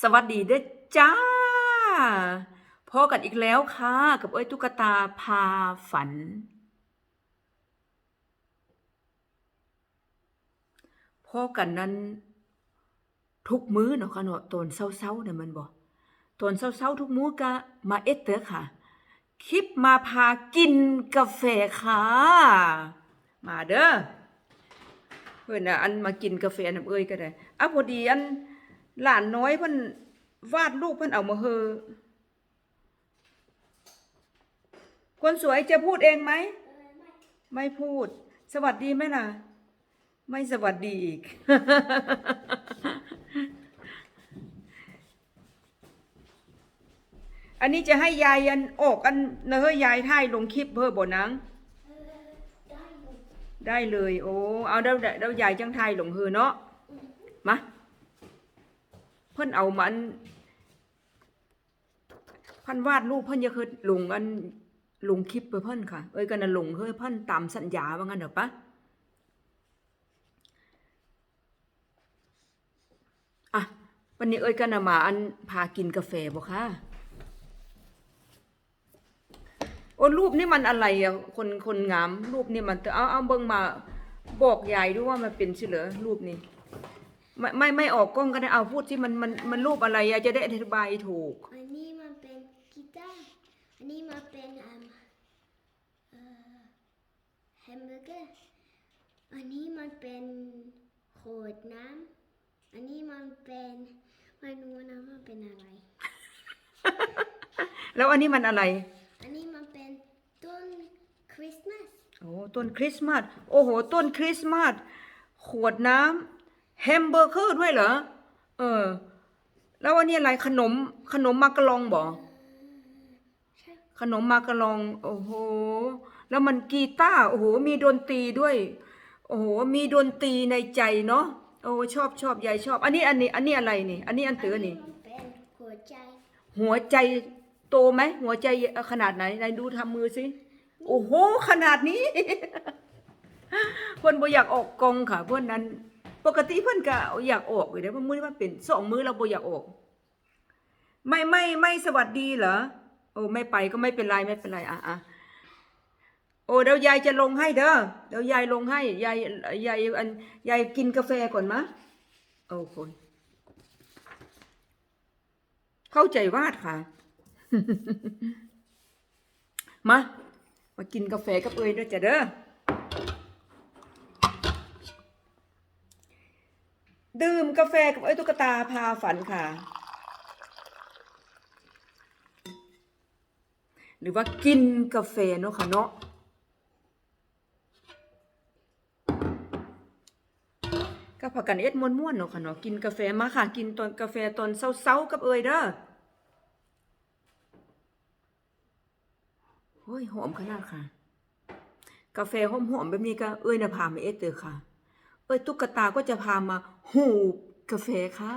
สวัสดีเด้อจ้าพอกันอีกแล้วค่ะ กับเอ้ยตุ๊กตาพาฝัน พอกันนั้น ทุกมื้อเนาะค่ะเนาะตอนเช้าๆเนี่ยมันบอกตอนเช้าๆทุกมื้อก็มาเอ็ดเตอค่ะ คลิปมาพากินกาแฟค่ะ มาเด้อเพิ่นน่ะอันมากินกาแฟน้ำเอ้ยก็ได้อะพอดีอัน หลานน้อยเพิ่นวาดรูปเพิ่นเอามาเฮอคนสวยจะพูดเองไหม ไม่พูด สวัสดีไหมล่ะ ไม่สวัสดีอีก อันนี้จะให้ยายอันออกอันเนอะยายถ่ายลงคลิปเพื่อบ่นังได้เลย โอ้ เอาเดี๋ยวเดี๋ยวยายจังถ่ายลงเฮอเนาะ มา เพิ่นเอามันพันวาดรูปเพิ่นจะคือลงอันลงคลิปไปเพิ่นค่ะ เอ้ยกันน่ะลงเฮ้ยเพิ่นตามสัญญาว่างั้นเด้อปะอะวันนี้เอ้ยกันน่ะมาอันพากินกาแฟบ่ค่ะโอ้รูปนี่มันอะไรอะคนคนงามรูปนี่มันเอาเอาเบิ่งมาบอกยายด้วยว่ามันเป็นชื่อเหรอรูปนี้ ไม่ไม่ไม่ออกกล้องก็ได้เอาพูดที่มันมันมันรูปอะไรอะจะได้อธิบายถูก อันนี้มันเป็นกีตาร์ อันนี้มันเป็นอืมเอ่อแฮมเบอร์เกอร์ อันนี้มันเป็นขวดน้ำ อันนี้มันเป็นไม่รู้นะมันเป็นอะไร แล้วอันนี้มันอะไร อันนี้มันเป็นต้นคริสต์มาส โอ้ต้นคริสต์มาส โอ้โห ต้นคริสต์มาส ขวดน้ำ แฮมเบอร์เกอร์ด้วยเหรอ เออ แล้วอันนี้อะไรขนม ขนมมากะลองบ่ใช่ขนมมากะลอง โอ้โห แล้วมันกีตาร์โอ้โห มีดนตรีด้วย โอ้โห มีดนตรีในใจเนาะ โอ้ชอบชอบยายชอบ อันนี้อันนี้ อันนี้อะไรนี่ อันนี้อันเตือนี่มันเป็นหัวใจ หัวใจโตไหม หัวใจขนาดไหนไหนดูทำมือสิ โอ้โห ขนาดนี้เพื่อนบ่อยากออกกองค่ะเพื่อนนั้น ปกติเพื่อนก็อยากออกอยู่เด้เพราะมื้อนี้มันเป็นสองมื้อเราบ่อยากออก ไม่ไม่ไม่สวัสดีเหรอโอ้ไม่ไปก็ไม่เป็นไรไม่เป็นไรอะอะโอ้เดี๋ยวยายจะลงให้เด้อเดี๋ยวยายลงให้ยายยายอันยายกินกาแฟก่อนมะโอ้โหเข้าใจวาดค่ะ มา มากินกาแฟกับเอยด้วยจ้ะเด้อ ดื่มกาแฟกับเอ้ตุ๊กตาพาฝันค่ะ หรือว่ากินกาแฟเนาะค่ะเนาะก็พากันเอ็ดม่วนๆเนาะค่ะเนาะกินกาแฟมาค่ะ กินตอนกาแฟตอนเช้าๆกับเอยเด้อโอ้ยหอมขนาดค่ะ กาแฟหอมๆแบบนี้ก็เอ้ยนะพามาเอสเตอค่ะ เอ้ยตุ๊กตาก็จะพามาหูบกาแฟค่ะ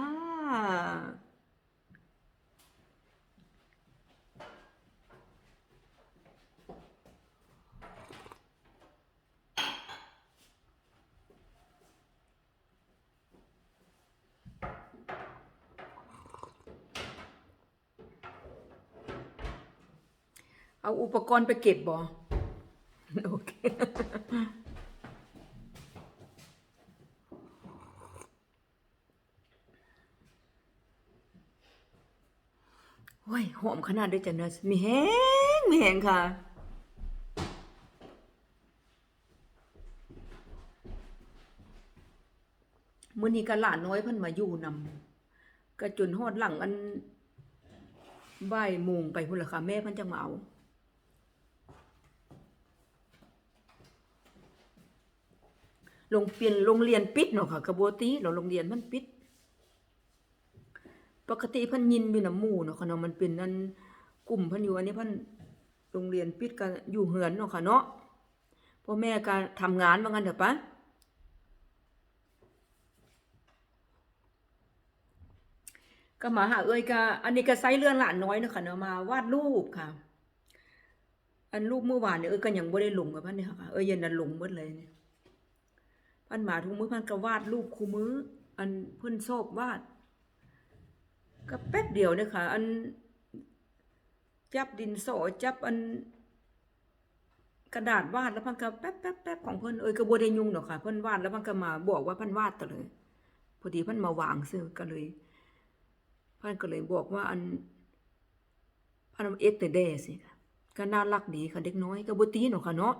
เอาอุปกรณ์ไปเก็บบ่โอเค โอ้ยหอมขนาดด้วยจังเนอะมีแห้งมีแห้งค่ะ มื้อนี้ก็หลานน้อยเพิ่นมาอยู่นำก็จนฮอดหลังอันบ่ายโมงไปพุ่นละค่ะ แม่เพิ่นจังมาเอาโรงเรียนโรงเรียนปิดเนาะค่ะกระบวตีเราโรงเรียนมันปิด ปกติพิ่นยินอยู่น้ำหมู่เนาะค่ะเนาะมันเป็นนั่นกลุ่มพิ่นอยู่อันนี้พิ่นโรงเรียนปิดก็อยู่เหือนเนาะค่ะเนาะพ่อแม่ก็ทำงานว่างั้นเถอะปะก็มาหาเอ้ยก็อันนี้ก็ไซเลื่อนหลานน้อยเนาะค่ะเนาะมาวาดรูปค่ะ อันรูปเมื่อวานเนี่ยเอ้ยก็ยังบ่ได้ลงกับพันเนี่ยค่ะเอ้ยยันน่ะลงหมดเลยเนี่ยพันมาทุกมื้อพันก็วาดรูปคู่มืออันเพิ่นชอบวาด ก็แป๊บเดียวเนี่ยค่ะ อันจับดินสอจับอัน กระดาษวาดแล้วพันก็แป๊บแป๊บแป๊บของเพิ่นเอ้ยก็บ่ได้ยุ่งดอกค่ะเพิ่นวาดแล้วพันก็มาบอกว่าเพิ่นวาดตะเลย พอดีเพิ่นมาวางซื้อก็เลยเพิ่นก็เลยบอกว่าอันพันเอสแต่แดสิค่ะก็น่ารักดีค่ะเด็กน้อยก็บ่ตีเนาะค่ะเนาะ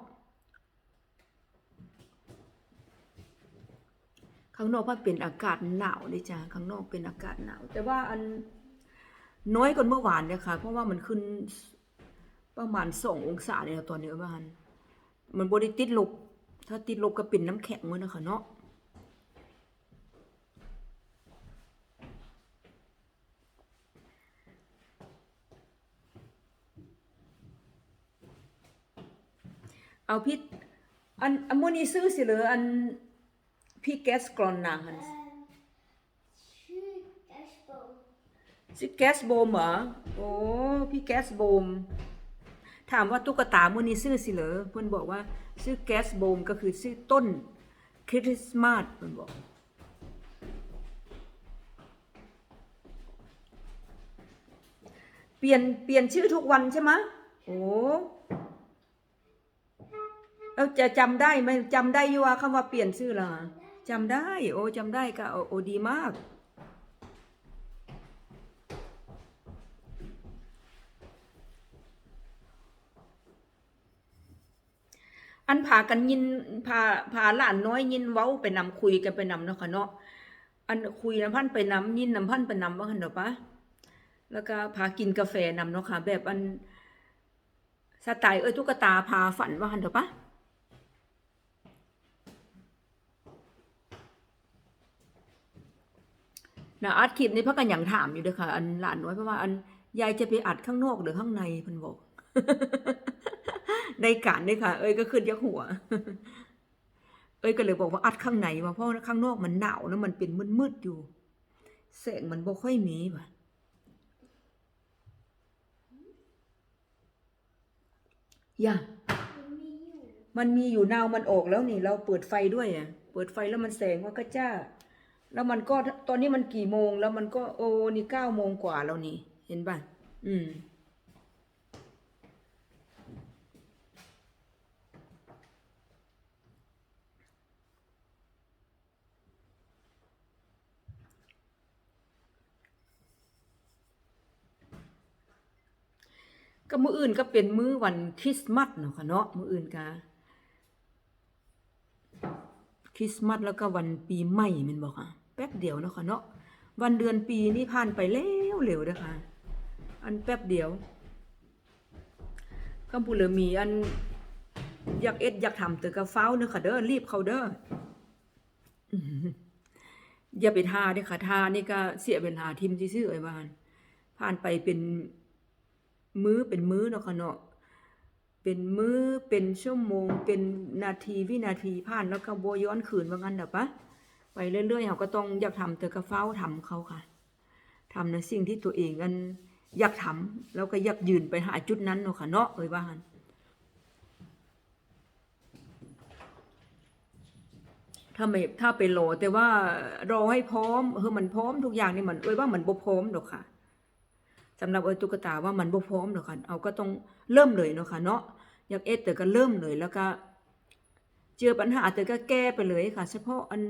ข้างนอกมันเป็นอากาศหนาวเด้จ้าข้างนอกเป็นอากาศหนาว แต่ว่าอันน้อยกว่าเมื่อวานเนี่ยค่ะ เพราะว่ามันขึ้นประมาณสององศาเนี่ยตอนนี้ประมาณมันบริติดลบ ถ้าติดลบก็เป็นน้ำแข็งเลยนะคะเนาะเอาพี่อันอันโมนี้ซื้อสิเหลออัน พี่แก๊สกรอนนางหันชื่อแอชโบซื้อแก๊สโบมเหรอ โอ้พี่แก๊สโบมถามว่าตุ๊กตามื้อนี้ซื้อสิเหรอเพิ่นบอกว่าซื้อแก๊สโบมก็คือซื้อต้นคริสต์มาสเพิ่นบอก เปลี่ยนเปลี่ยนชื่อทุกวันใช่ไหมะโอ้แล้วจะจำได้ไหมจำได้อยู่ว่าคำว่าเปลี่ยนชื่อล่ะ จำได้ โอจำได้ก็โอโอดีมาก อันพากันยินพาพาหลานน้อยยินเว้าไปนำคุยกันไปนำเนาะค่ะเนาะอันคุยน้ำพันไปนำยินน้ำพันไปนำว่าหันเนาะปะแล้วก็พากินกาแฟนำเนาะค่ะแบบอันสไตล์เอ้ยตุ๊กตาพาฝันว่าหันเนาะปะ นะอัดคลิปนี้พักกันอย่างถามอยู่เด้อค่ะ อันหลานน้อยเพราะว่าอันยายจะไปอัดข้างนอกหรือข้างในพิ่นบอก ได้การด้วยค่ะ เอ้ยก็ขึ้นยักหัว เอ้ยก็เลยบอกว่าอัดข้างในว่าเพราะข้างนอกมันหนาวแล้วมันเป็นมืดๆอยู่แสงมันบ่ค่อยมีว่ะอย่ามันมีอยู่มันมีอยู่นาวมันออกแล้วนี่ เราเปิดไฟด้วยอะ เปิดไฟแล้วมันแสงว่าก็จ้า แล้วมันก็ตอนนี้มันกี่โมง แล้วมันก็โอ้นี่เก้าโมงกว่าแล้วนี่ เห็นป่ะ อืม ก็มืออื่นก็เป็นมื้อวันคริสต์มาสเนาะค่ะเนาะมืออื่นกะ คริสต์มาสแล้วก็วันปีใหม่ม่นบ่ค่ะแป๊บเดียวเนาะค่ะเนาะวันเดือนปีนี่ผ่านไปแล้วเร็วเด้ค่ะอันแป๊บเดียวคำพูดเหลือมีอันอยากเอ็ดอยากทำแต่ก็ฟ้าเด้อค่ะเด้อรีบเขาเด้ออย่าไปทาเด้อค่ะทานี่ก็เสียเวลาทิมซื่อไอ้บ้าน ผ่านไปเป็นมื้อเป็นมื้อเนาะค่ะเนาะ เป็นมื้อเป็นชั่วโมง เป็นนาทีวินาทีผ่านแล้วก็บ่ย้อนคืนว่างั้นน่ะปะไปเรื่อยๆเฮาก็ต้องอยากทำแต่ก็เฝ้าทำเขาค่ะทำในสิ่งที่ตัวเองอันอยากทำแล้วก็อยากยืนไปหาจุดนั้นเนาะค่ะเนาะเอ้ยว่าหันถ้าไม่ถ้าไปรอแต่ว่ารอให้พร้อมเออมันพร้อมทุกอย่างนี่มันเอ้ยว่ามันบ่พร้อมดอกค่ะสำหรับเอ้ยตุ๊กตาว่ามันบ่พร้อมหรอกค่ะเอาก็ต้องเริ่มเลยเนาะค่ะเนาะ อยากเอ็ดแต่ก็เริ่มเลยแล้วก็ เจอปัญหาแต่ก็แก้ไปเลยค่ะ เฉพาะอัน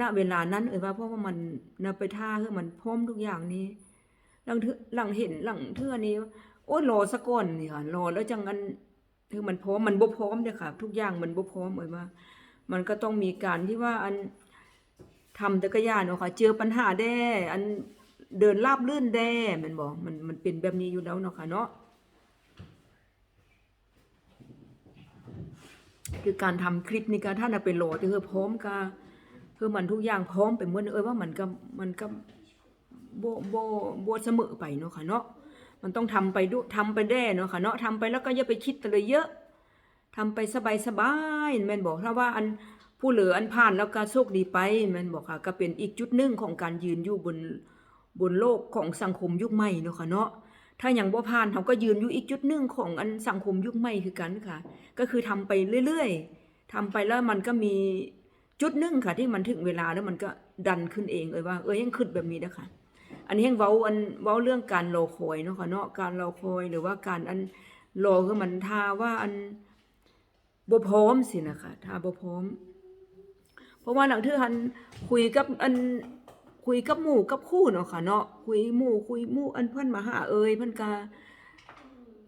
ณเวลานั้นเอ่ยว่าเพราะว่ามันนไปท่าคือมันพร้อมทุกอย่างนี้หลังเหลังเห็นหลังเทื่อนี้ โอ้ยรอสะก่อนนี่ค่ะรอแล้วจังอันคือมันพร้อมมันบ่พร้อมเด้อค่ะ ทุกอย่างมันบ่พร้อมเอ่ยว่า มันก็ต้องมีการที่ว่าอันทำแต่ก็ยานเนาะค่ะเจอปัญหาแด้ อันเดินราบลื่นแด้มันบอกมันมันเป็นแบบนี้อยู่แล้วเนาะค่ะเนาะ คือการทำคลิปนี่ก็ถ้านเป็นโหลดคือพร้อมก็คือมันทุกอย่างพร้อมไปหมดเอ้ยว่ามันก็มันก็โบโบโบเสมอไปเนาะค่ะเนาะมันต้องทำไปดูทำไปแด้เนาะค่ะเนาะทำไปแล้วก็อย่าไปคิดอะไรเยอะทำไปสบายสบายแม่นบอกถ้าว่าอันผู้เหลืออันผ่านแล้วก็โชคดีไปแม่นบอกค่ะก็เป็นอีกจุดหนึ่งของการยืนอยู่บนบนโลกของสังคมยุคใหม่เนาะค่ะเนาะ ถ้าอย่างบ่ผ่านเขาก็ยืนอยู่อีกจุดหนึ่งของอันสังคมยุคใหม่คือกันค่ะ ก็คือทำไปเรื่อยๆทำไปแล้วมันก็มีจุดหนึ่งค่ะ ที่มันถึงเวลาแล้วมันก็ดันขึ้นเองเอ้ยว่าเอ้ยยังขึ้นแบบนี้นะคะอันนี้แห่งเว้าอันเว้าเรื่องการรอคอยเนาะค่ะเนาะการรอคอยหรือว่าการอันรอคือมันทาว่าอันบ่พร้อมสินะคะทาบ่พร้อม เพราะว่าหลังทื่อหันคุยกับอัน คุยกับหมู่กับคู่เนาะค่ะเนาะคุยหมู่คุยหมู่อันเพิ่นมาหาเอ่ยเพิ่นก็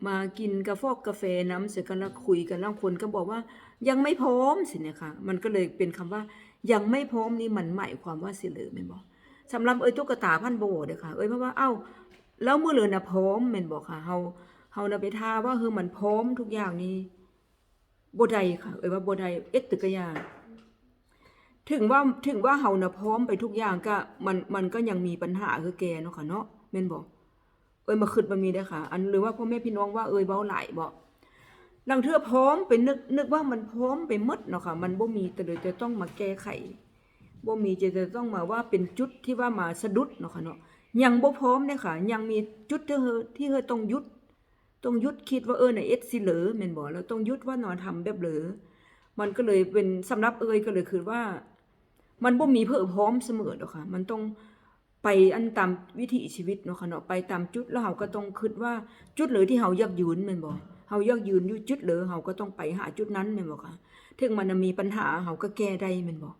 มากินกาแฟกาแฟน้ำเสร็จกันแล้วคุยกันแล้วคนก็บอกว่า ยังไม่พร้อมสิเนี่ยค่ะมันก็เลยเป็นคำว่ายังไม่พร้อมนี่มันหมายความว่าสิเลือแม่นบ่สำหรับเอ้ยตุ๊กตาพันโบเด้อค่ะ เอ้ยเพราะว่าเอ้าแล้วเมื้อเหลือนะพร้อมแม่นบ่ค่ะเฮาเฮานะไปท่าว่าเฮอมันพร้อมทุกอย่างนี่บ่ได้ค่ะ เอ้ยว่าบ่ได้เอ็ดตึกกะยา ถึงว่าถึงว่าเฮาน่ะพร้อมไปทุกอย่างก็มันมันก็ยังมีปัญหาคือแกเนาะค่ะเนาะแม่นบ่เอ้ยมาคิดมันมีเด้อค่ะ อันหรือว่าพ่อแม่พี่น้องว่าเอ้ยเว้าหลายบ่ลังเทื่อพร้อมไปนึกนึกว่ามันพร้อมไปหมดเนาะค่ะ มันบ่มีแต่เลยจะต้องมาแก้ไขบ่มีจะจะต้องมาว่าเป็นจุดที่ว่ามาสะดุดเนาะค่ะเนาะยังบ่พร้อมเด้อค่ะ ยังมีจุดที่เฮอที่เฮอต้องยุดต้องยุดคิดว่าเออน่ะเอ็ดสิเหลือแม่นบ่แล้วต้องยุดว่านอนทำแบบเหลือมันก็เลยเป็นสำหรับเอยก็เลยคือว่า มันบ่มีเพื่อพร้อมเสมอดอกค่ะ มันต้องไปอันตามวิถีชีวิตเนาะค่ะเนาะไปตามจุดแล้วเฮาก็ต้องคิดว่าจุดเหลือที่เฮาอยากยืนแม่นบ่เฮาอยากยืนอยู่จุดเหลือเฮาก็ต้องไปหาจุดนั้นแม่นบ่ค่ะถึงมันมีปัญหาเฮาก็แก้ได้แม่นบ่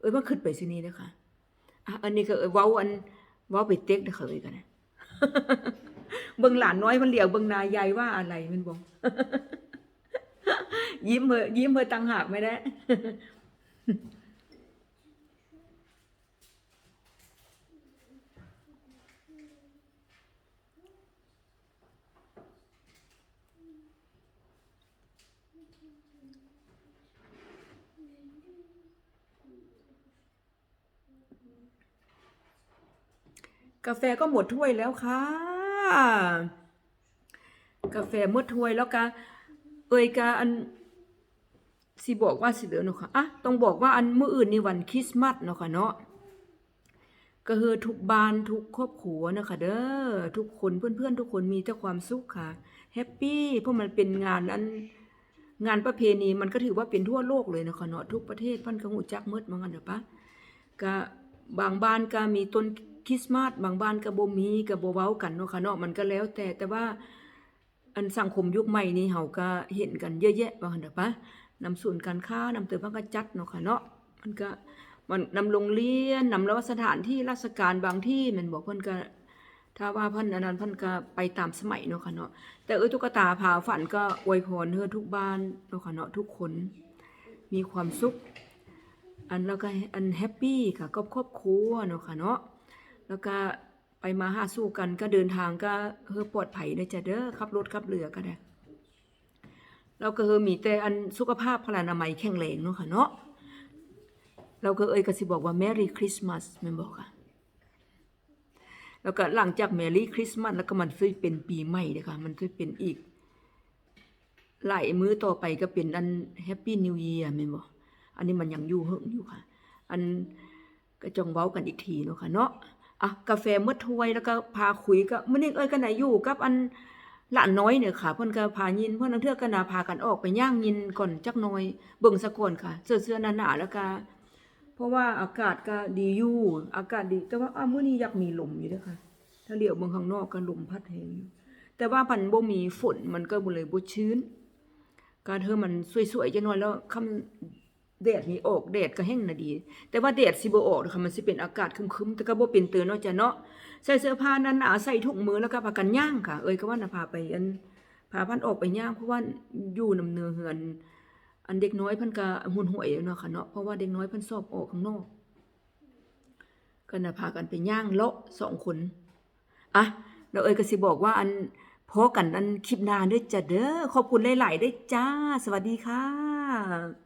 เอ้ยว่าคิดไปซินี้เด้อค่ะอะอันนี้ก็เอ้ยเว้าอันเว้าไปเต็กเด้อค่ะเอ้ยกันนะเบิ่งหลานน้อยมันเหลียวเบิ่งนายายว่าอะไรแม่นบ่ยิ้มเถอยิ้มเถอตังหากไม่ได้ กาแฟก็หมดถ้วยแล้วค่ะ กาแฟหมดถ้วยแล้วกะเอ่ยกะอันสิบอกว่าสิเหลือเนาะค่ะอะต้องบอกว่าอันมื้ออื่นในวันคริสต์มาสเนาะค่ะเนาะก็คือทุกบ้านทุกครอบครัวนะคะเด้อทุกคนเพื่อนๆ ทุกคนมีแต่ความสุขค่ะแฮปปี้เพราะมันเป็นงานอันงานประเพณีมันก็ถือว่าเป็นทั่วโลกเลยนะคะเนาะทุกประเทศเพิ่นก็ฮู้จักหมดว่างั้นเด้อปะก็บางบ้านก็มีต้น คริสต์มาสบางบ้านก็บ่มีก็บ่เว้ากันเนาะค่ะเนาะมันก็แล้วแต่แต่ว่าอันสังคมยุคใหม่นี้เฮาก็เห็นกันเยอะแยะว่าหั่นเด้อปะนำศูนย์การค้านำเติมพันก็จัดเนาะค่ะเนาะมันก็มันนำโรงเรียนนำแล้วสถานที่ราชการบางที่ม่นบอกเพิ่นก็ถ้าว่าเพิ่นอันนั้นเพิ่นก็ไปตามสมัยเนาะค่ะเนาะแต่เอ้ยตุ๊กตาพาฝันก็อวยพรเฮือทุกบ้านเนาะค่ะเนาะทุกคนมีความสุขอันแล้วก็อันแฮปปี้ค่ะก็ครอบครัวเนาะค่ะเนาะ แล้วก็ไปมาหาสู่กันก็เดินทางก็เฮอปลอดภัยเด้จ้ะเด้อขับรถขับเรือก็ได้แล้วก็เฮอมีแต่อันสุขภาพพลานามัยแข็งแรงเนาะค่ะเนาะเราก็เอ่ยก็สิบอกว่า Merry Christmas แม่นบอกค่ะแล้วก็หลังจาก Merry Christmas แล้วก็มันสิเป็นปีใหม่เด้อค่ะมันสิเป็นอีก หลายมื้อต่อไปก็เป็นอัน Happy New Year แม่นบ่อันนี้มันยังอยู่เฮิงอยู่ค่ะ อันก็จองเว้ากันอีกทีเนาะค่ะเนาะ อะกาแฟเมื่อถ้วยแล้วก็พาคุยก็มื้อนี้เอ้ยกันไหนอยู่กับอันลานน้อยเนี่ยค่ะเพิ่อนก็พายินเพิ่อนนังเทือกันน่ะพากันออกไปย่างยินก่อนจักน่อยเบิ่งซะกอนค่ะเสื้อๆหนาๆแล้วก็เพราะว่าอากาศก็ดีอยู่อากาศดี แต่ว่าอ้าวมื้อนี้อยากมีลมอยู่ด้อค่ะ ถ้าเลี้ยวเบิ่งข้างนอกก็ลมพัดแรงอยู่แต่ว่าพันบ่มีฝนมันก็บ่เลยบ่ชื้น การเธอมันสวยๆจังหน่อยแล้วคำ แดดนี่ออกแดดก็แห้งน่ะดี แต่ว่าแดดสิบ่ออกเด้อค่ะมันสิเป็นอากาศคึมๆแต่ก็บ่เป็นเตือนเนาะจ้ะเนาะใส่เสื้อผ้าหนาใส่ถุงมือแล้วก็พากันย่างค่ะ เอ้ยก็ว่าน่ะพาไปอันพาพันออกไปย่างเพราะว่าอยู่นำเนือเฮือนอันเด็กน้อยเพิ่นก็หุ่นหวยเนาะค่ะเนาะเพราะว่าเด็กน้อยเพิ่นสอบออกข้างนอกก็น่ะพากันไปย่างเลาะสองคนอะแล้วเอ้ยก็สิบอกว่าอันพอกันอันคลิปหน้าด้อจ้ะเด้อขอบคุณหลายๆเด้จ้า สวัสดีค่ะ